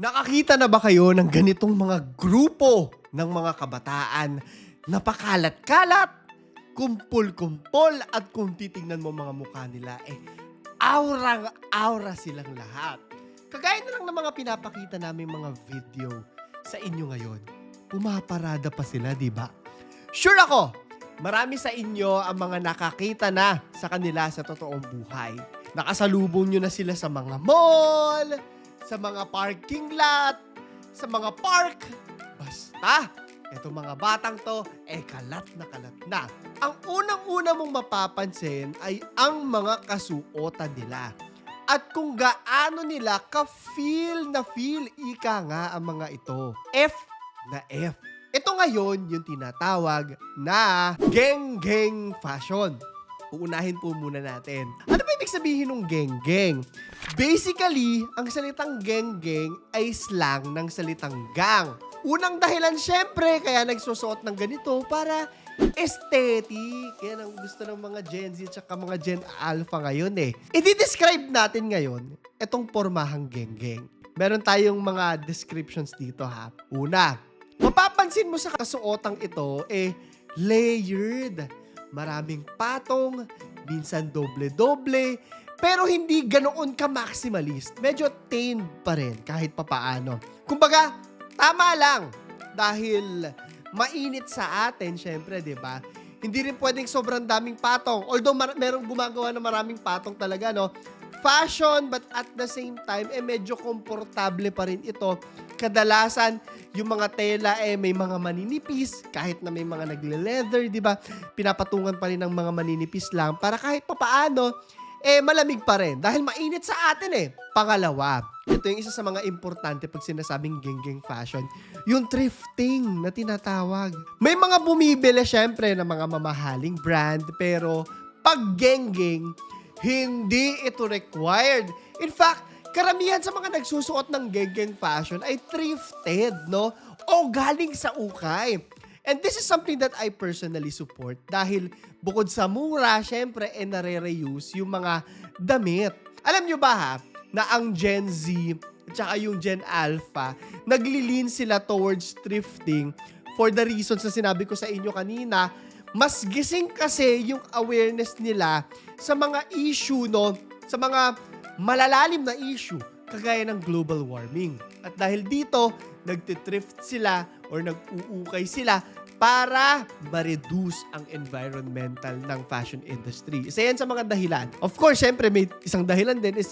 Nakakita na ba kayo ng ganitong mga grupo ng mga kabataan na pakalat-kalat, kumpul-kumpol at kung titingnan mo mga mukha nila, eh, aurang-aura silang lahat. Kagaya na lang ng mga pinapakita namin mga video sa inyo ngayon. Pumaparada pa sila, di ba? Sure ako, marami sa inyo ang mga nakakita na sa kanila sa totoong buhay. Nakasalubong nyo na sila sa mga mall, sa mga parking lot, sa mga park. Basta, etong mga batang to, eh kalat na kalat na. Ang unang-una mong mapapansin ay ang mga kasuotan nila. At kung gaano nila ka-feel na feel, ika nga ang mga ito. F na F. Ito ngayon yung tinatawag na geng-geng fashion. Uunahin po muna natin. Ano ba ibig sabihin ng geng-geng? Basically, ang salitang geng-geng ay slang ng salitang gang. Unang dahilan syempre kaya nagsusuot ng ganito para aesthetic. Yan ang gusto ng mga Gen Z at mga Gen Alpha ngayon eh. I-describe natin ngayon itong pormahang geng-geng. Meron tayong mga descriptions dito ha. Una, mapapansin mo sa kasuotang ito eh layered. Maraming patong, minsan doble-doble, pero hindi ganoon ka maximalist. Medyo tame pa rin kahit papaano. Kumbaga, tama lang dahil mainit sa atin, syempre, 'di ba? Hindi rin pwedeng sobrang daming patong. Although mar- merong gumagawa na maraming patong talaga, no? Fashion, but at the same time, eh medyo komportable pa rin ito. Kadalasan, yung mga tela eh may mga maninipis, kahit na may mga nagle-leather, di ba? Pinapatungan pa rin ng mga maninipis lang para kahit papaano, eh malamig pa rin. Dahil mainit sa atin eh. Pangalawa, ito yung isa sa mga importante pag sinasabing geng-geng fashion, yung thrifting na tinatawag. May mga bumibili syempre ng mga mamahaling brand, pero pag geng-geng, hindi ito required. In fact, karamihan sa mga nagsusuot ng geng-geng fashion ay thrifted, no? O galing sa ukay. And this is something that I personally support dahil bukod sa mura, syempre, eh, nare-reuse yung mga damit. Alam nyo ba ha, na ang Gen Z at saka yung Gen Alpha, naglilin sila towards thrifting for the reasons na sinabi ko sa inyo kanina, mas gising kasi yung awareness nila sa mga issue, no? Sa mga malalalim na issue, kagaya ng global warming. At dahil dito, nagtitrift sila or nag-uukay sila para ma-reduce ang environmental ng fashion industry. Isa yan sa mga dahilan. Of course, syempre may isang dahilan din is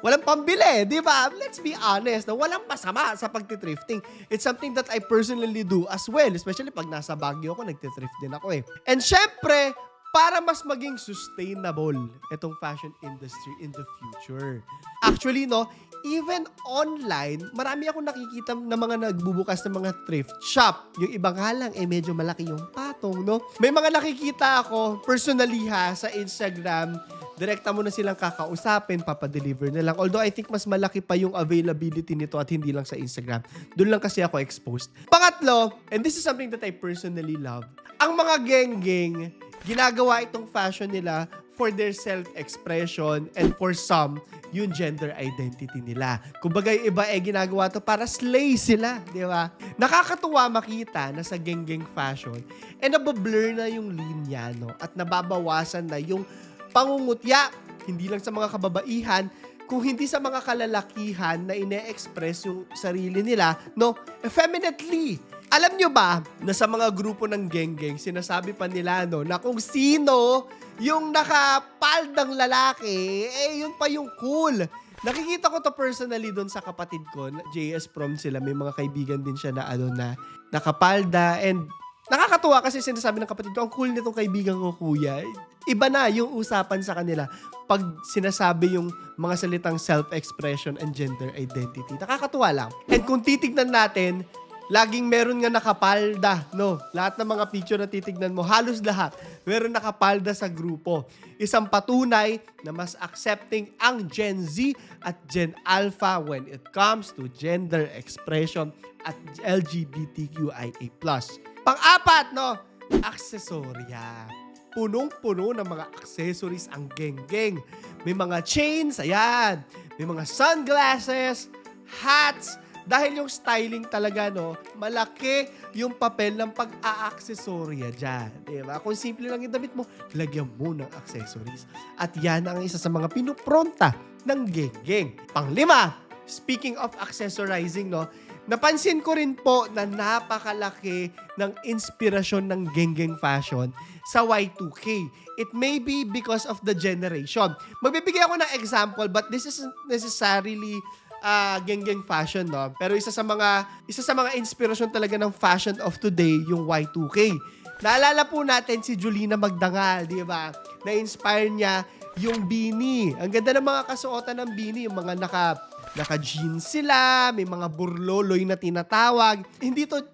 walang pambili, di ba? Let's be honest, na walang masama sa pagtitrifting. It's something that I personally do as well, especially pag nasa Baguio ako, nagtitrift din ako eh. And syempre, para mas maging sustainable itong fashion industry in the future. Actually, no, even online, marami akong nakikita na mga nagbubukas ng mga thrift shop. Yung iba nga lang, eh medyo malaki yung patong, no? May mga nakikita ako, personally ha, sa Instagram, direkta mo na silang kakausapin, papadeliver na lang. Although I think mas malaki pa yung availability nito at hindi lang sa Instagram. Doon lang kasi ako exposed. Pangatlo, and this is something that I personally love, ang mga geng-geng, ginagawa itong fashion nila for their self-expression and for some, yung gender identity nila. Kumbaga yung iba eh ginagawa to para slay sila, di ba? Nakakatuwa makita na sa geng-geng fashion eh nabablur na yung linya, no? At nababawasan na yung pangungutya, hindi lang sa mga kababaihan, kung hindi sa mga kalalakihan na ine-express yung sarili nila, no? Effeminately. Alam nyo ba na sa mga grupo ng geng-geng, sinasabi pa nila no, na kung sino yung nakapaldang lalaki, eh yun pa yung cool. Nakikita ko to personally doon sa kapatid ko, JS prom sila, may mga kaibigan din siya na ano na nakapalda and nakakatuwa kasi sinasabi ng kapatid ko, ang cool nitong kaibigan ko kuya. Iba na yung usapan sa kanila pag sinasabi yung mga salitang self-expression and gender identity. Nakakatuwa lang. And kung titignan natin, laging meron nga nakapalda, no? Lahat ng mga picture na titignan mo, halos lahat, meron nakapalda sa grupo. Isang patunay na mas accepting ang Gen Z at Gen Alpha when it comes to gender expression at LGBTQIA+. Pang-apat, no? Aksesorya. Punong-puno ng mga accessories ang geng-geng. May mga chains, ayan. May mga sunglasses, hats, Dahil yung styling talaga, no, malaki yung papel ng pag-a-accessorya dyan. Di ba? Kung simple lang yung damit mo, lagyan mo ng accessories. At yan ang isa sa mga pinupronta ng geng-geng. Panglima, speaking of accessorizing, no, napansin ko rin po na napakalaki ng inspirasyon ng geng-geng fashion sa Y2K. It may be because of the generation. Magbibigay ako ng example but this isn't necessarily uh, geng-geng fashion, no? Pero isa sa mga isa sa mga inspirasyon talaga ng fashion of today, yung Y2K. Naalala po natin si Julina Magdangal, di ba? Na-inspire niya yung beanie. Ang ganda ng mga kasuotan ng beanie, yung mga naka naka-jeans sila, may mga burloloy na tinatawag. Hindi to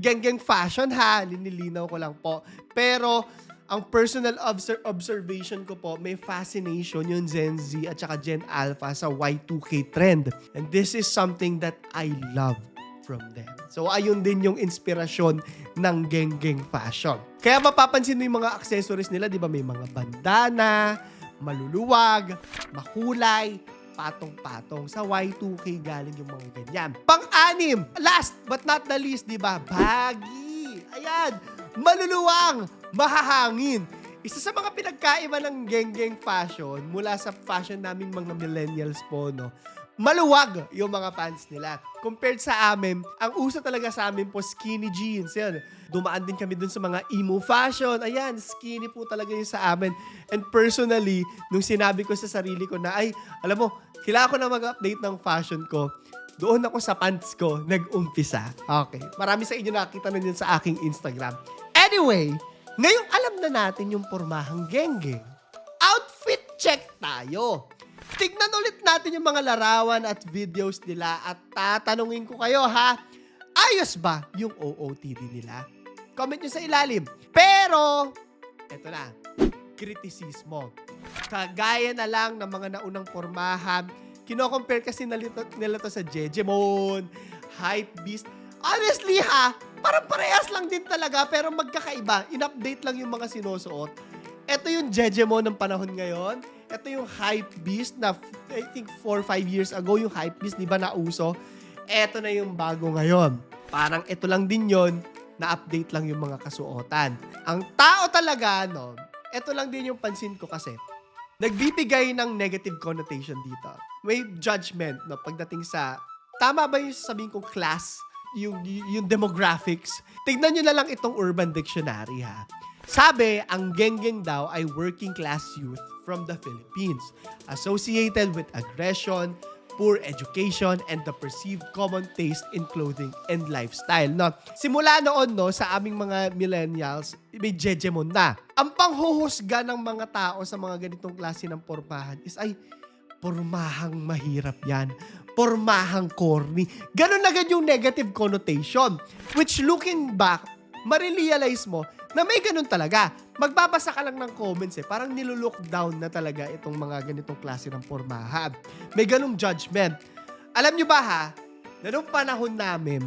geng-geng fashion ha, linilinaw ko lang po. Pero ang personal obser- observation ko po, may fascination yung Gen Z at saka Gen Alpha sa Y2K trend. And this is something that I love from them. So ayun din yung inspirasyon ng geng-geng fashion. Kaya mapapansin mo yung mga accessories nila, di ba? May mga bandana, maluluwag, makulay, patong-patong. Sa Y2K galing yung mga ganyan. Pang-anim, last but not the least, di ba? Baggy. Ayan, maluluwang, mahahangin. Isa sa mga pinagkaiba ng geng-geng fashion mula sa fashion naming mga millennials po, no? Maluwag yung mga pants nila. Compared sa amin, ang uso talaga sa amin po skinny jeans. Yan. Dumaan din kami dun sa mga emo fashion. Ayan, skinny po talaga yung sa amin. And personally, nung sinabi ko sa sarili ko na, ay, alam mo, kailangan ko na mag-update ng fashion ko, doon ako sa pants ko nag-umpisa. Okay. Marami sa inyo nakita na yun sa aking Instagram. Anyway, ngayong alam na natin yung pormahang geng-geng, outfit check tayo. Tignan ulit natin yung mga larawan at videos nila at tatanungin ko kayo ha, ayos ba yung OOTD nila? Comment nyo sa ilalim. Pero, eto na, kritisismo. Kagaya na lang ng mga naunang pormahan, kino-compare kasi nila, nila to sa Jejemon, Hype Beast. Honestly ha, parang parehas lang din talaga pero magkakaiba. In-update lang yung mga sinusuot. Ito yung Jejemon ng panahon ngayon. Ito yung Hype Beast na I think 4 or 5 years ago yung Hype Beast, di ba nauso? Ito na yung bago ngayon. Parang ito lang din yon na-update lang yung mga kasuotan. Ang tao talaga, no, ito lang din yung pansin ko kasi nagbibigay ng negative connotation dito. May judgment no, pagdating sa, tama ba yung sasabihin kong class, yung, yung demographics? Tignan nyo na lang itong Urban Dictionary ha. Sabi, ang genggeng daw ay working class youth from the Philippines, associated with aggression, poor education, and the perceived common taste in clothing and lifestyle. No, simula noon no, sa aming mga millennials, may jejemon na. Ang panghuhusga ng mga tao sa mga ganitong klase ng pormahan is ay, pormahang mahirap yan. Pormahang corny. Ganon agad yung negative connotation. Which looking back, marirealize mo na may ganun talaga. Magbabasa ka lang ng comments eh. Parang nilulook down na talaga itong mga ganitong klase ng pormahan. May ganung judgment. Alam nyo ba ha, na nung panahon namin,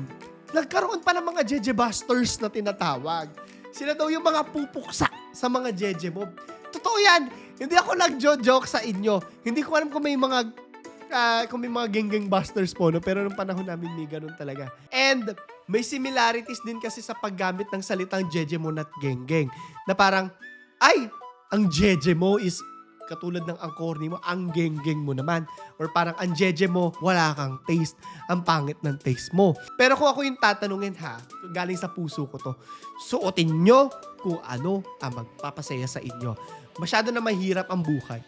nagkaroon pa ng mga Jeje Busters na tinatawag. Sila daw yung mga pupuksa sa mga Jeje Mob. Totoo yan. Hindi ako nagjo-joke sa inyo. Hindi ko alam kung may mga ah, kung may mga geng-geng busters po, no? pero nung panahon namin may ganun talaga. And may similarities din kasi sa paggamit ng salitang Jejemon at geng-geng. Na parang, ay, ang Jeje mo is katulad ng ang corny mo, ang geng-geng mo naman. Or parang ang Jeje mo, wala kang taste. Ang pangit ng taste mo. Pero kung ako yung tatanungin ha, galing sa puso ko to, suotin nyo kung ano ang magpapasaya sa inyo. Masyado na mahirap ang buhay.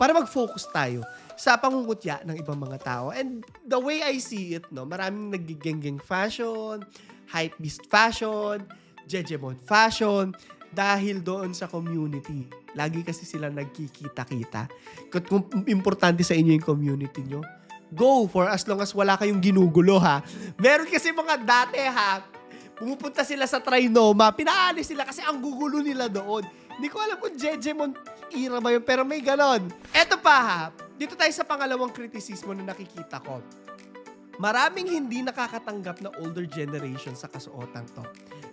Para mag-focus tayo sa pangungutya ng ibang mga tao. And the way I see it, no, maraming nagigeng fashion, hype beast fashion, jejemon fashion, dahil doon sa community. Lagi kasi sila nagkikita-kita. Kung importante sa inyo yung community nyo, go for as long as wala kayong ginugulo ha. Meron kasi mga dati ha, pumupunta sila sa Trinoma, pinaalis sila kasi ang gugulo nila doon. Hindi ko alam kung Jejemon era ba yun, pero may ganon. Eto pa ha, dito tayo sa pangalawang kritisismo na nakikita ko. Maraming hindi nakakatanggap na older generation sa kasuotan to.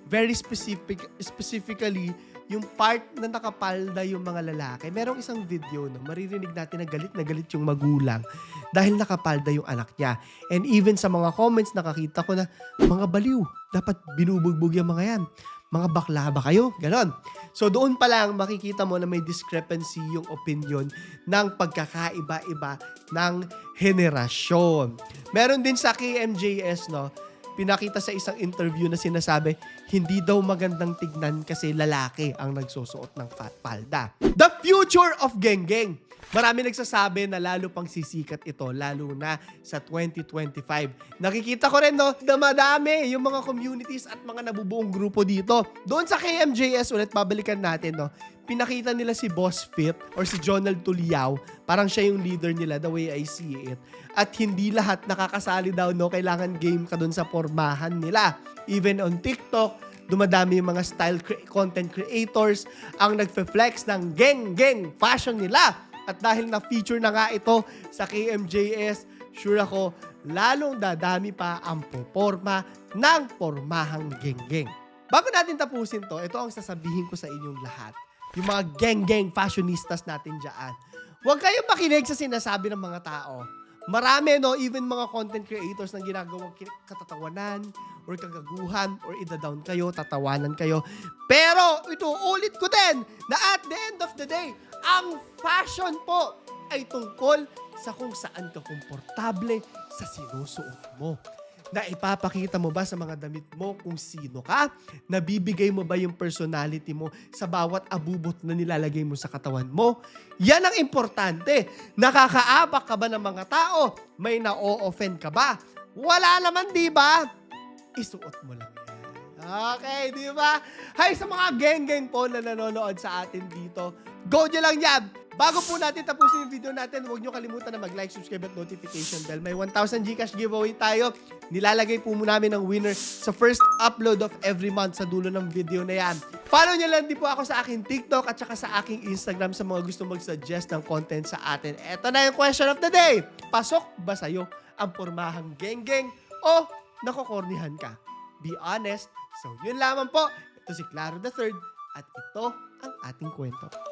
very specific, specifically, yung part na nakapalda yung mga lalaki. Merong isang video, no, maririnig natin na galit na galit yung magulang dahil nakapalda yung anak niya. And even sa mga comments, nakakita ko na, mga baliw, dapat binubugbog yung mga yan. Mga bakla ba kayo? Ganon. So doon pa lang makikita mo na may discrepancy yung opinion ng pagkakaiba-iba ng henerasyon. Meron din sa KMJS, no, pinakita sa isang interview na sinasabi, hindi daw magandang tignan kasi lalaki ang nagsusuot ng fat palda. The future of Genggeng. Marami nagsasabi na lalo pang sisikat ito, lalo na sa 2025. Nakikita ko rin, no, na yung mga communities at mga nabubuong grupo dito. Doon sa KMJS ulit, pabalikan natin, no, pinakita nila si Boss Fit or si Jonald Tuliao, parang siya yung leader nila, the way I see it. At hindi lahat nakakasali daw, no, kailangan game ka doon sa pormahan nila. Even on TikTok, dumadami yung mga style cre- content creators ang nagfe-flex ng geng-geng fashion nila. At dahil na-feature na nga ito sa KMJS, sure ako, lalong dadami pa ang poporma ng pormahang geng-geng. Bago natin tapusin to, ito ang sasabihin ko sa inyong lahat. Yung mga geng-geng fashionistas natin dyan. Huwag kayong makinig sa sinasabi ng mga tao. Marami, no, even mga content creators na ginagawang katatawanan or kagaguhan or ida-down kayo, tatawanan kayo. Pero ito, ulit ko din na at the end of the day, ang fashion po ay tungkol sa kung saan ka komportable sa sinusuot mo. Na ipapakita mo ba sa mga damit mo kung sino ka? Nabibigay mo ba yung personality mo sa bawat abubot na nilalagay mo sa katawan mo? Yan ang importante. Nakakaabak ka ba ng mga tao? May na-offend ka ba? Wala naman, di ba? Isuot mo lang yan. Okay, di ba? Hay sa mga geng-geng po na nanonood sa atin dito, go nyo lang yan! Bago po natin tapusin yung video natin, huwag nyo kalimutan na mag-like, subscribe at notification bell. May 1,000 Gcash giveaway tayo. Nilalagay po muna namin ng winner sa first upload of every month sa dulo ng video na yan. Follow nyo lang din po ako sa aking TikTok at saka sa aking Instagram sa mga gusto mag-suggest ng content sa atin. Eto na yung question of the day. Pasok ba sa'yo ang pormahang geng-geng o nakokornihan ka? Be honest. So, yun lamang po. Ito si Claro the Third at ito ang ating kwento.